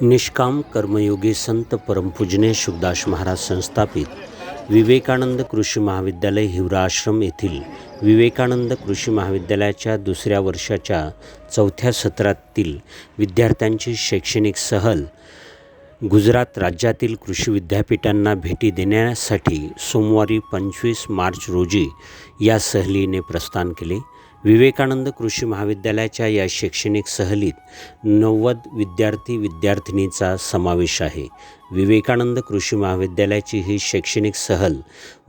निष्काम कर्मयोगी संत परमपूजने शुभदास महाराज संस्थापित विवेकानंद कृषी महाविद्यालय हिवराश्रम येथील विवेकानंद कृषी महाविद्यालयाच्या दुसऱ्या वर्षाच्या चौथ्या सत्रातील विद्यार्थ्यांची शैक्षणिक सहल गुजरात राज्यातील कृषी विद्यापीठांना भेटी देण्यासाठी सोमवारी पंचवीस मार्च रोजी या सहलीने प्रस्थान केले. विवेकानंद कृषी महाविद्यालयाच्या या शैक्षणिक सहलीत नव्वद विद्यार्थी विद्यार्थिनीचा समावेश आहे. विवेकानंद कृषी महाविद्यालयाची ही शैक्षणिक सहल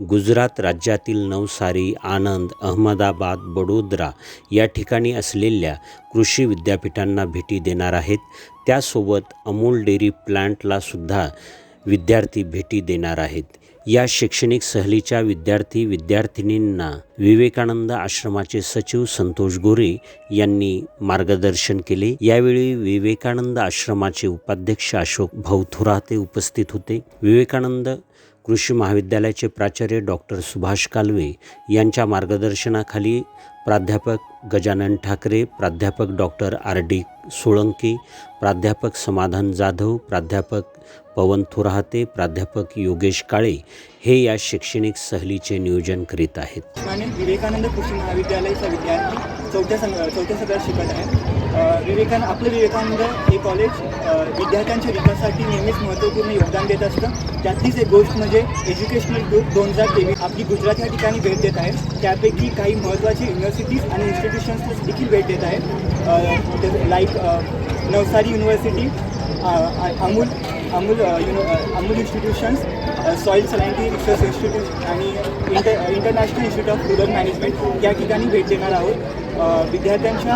गुजरात राज्यातील नवसारी आनंद अहमदाबाद बडोदरा या ठिकाणी असलेल्या कृषी विद्यापीठांना भेटी देणार आहेत. त्यासोबत अमूल डेअरी प्लांटला सुद्धा विद्यार्थी भेटी देणार आहेत. या शैक्षणिक सहलीच्या विद्यार्थी विद्यार्थिनींना विवेकानंद आश्रमाचे सचिव संतोष गोरे यांनी मार्गदर्शन केले. यावेळी विवेकानंद आश्रमाचे उपाध्यक्ष अशोक भाऊ थोराते उपस्थित होते. विवेकानंद कृषी महाविद्यालयाचे प्राचार्य डॉक्टर सुभाष कालवे यांच्या मार्गदर्शनाखाली प्राध्यापक गजानन ठाकरे प्राध्यापक डॉक्टर आर डी सोळंकी प्राध्यापक समाधान जाधव प्राध्यापक पवन थोराहते प्राध्यापक योगेश काळे हे या शैक्षणिक सहलीचे नियोजन करीत आहेत. विवेकानंद कृषी महाविद्यालयाचा विद्यार्थी चौथ्या चौथ्या सत्रात शिकत आहे विवेकानंद आपलं विवेकानंद हे कॉलेज विद्यार्थ्यांच्या विकासासाठी नेहमीच महत्त्वपूर्ण योगदान देत असतं. त्यातलीच एक गोष्ट म्हणजे एज्युकेशनल ग्रुप दोन हजार तेवीस आपली गुजरात या ठिकाणी भेट देत आहे. त्यापैकी काही महत्त्वाची युनिव्हर्सिटीज आणि इन्स्टिट्यूशन्स देखील भेट देत आहेत like Navsari university Amul Amul uni Amul institutions soil salinity research institute आणि inter international institute of rural management या ठिकाणी भेट देणार आहोत. विद्यार्थ्यांच्या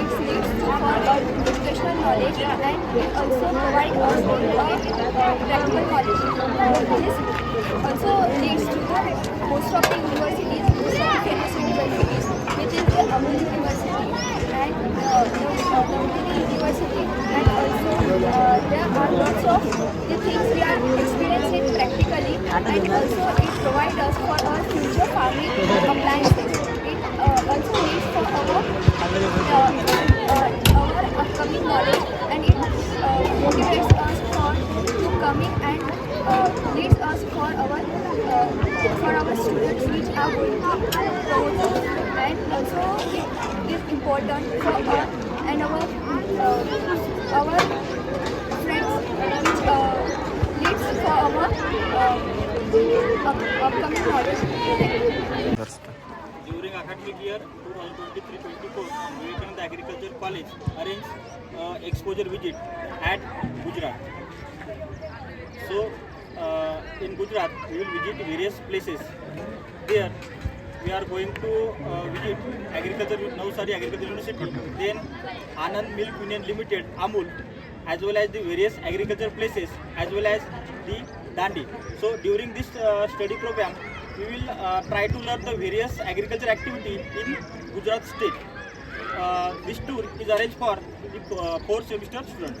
knowledge and also provide us with practical knowledge. This also leads to the most of the universities, most of the famous universities, which is the Amul University and uh, the University and also uh, there are lots of the things we are experiencing practically and also it provides us for our future farming appliances. Coming and uh, leads us for our uh, for our students which are going to promote and also it is important for us and our uh, our friends which uh, leads for our uh, up, upcoming knowledge. During academic year 2023-24, Vivekananda Agriculture College arranged uh, exposure visit at Gujarat. So, uh, in Gujarat, we will visit various places. There, we are going to uh, visit agriculture Navsari Agriculture University, then Anand Milk Union Limited, Amul, as well as the various agriculture places, as well as the Dandi. So, during this uh, study program, we will uh, try to learn the various agriculture activity in Gujarat state. Uh, this tour is arranged for the uh, four semester students.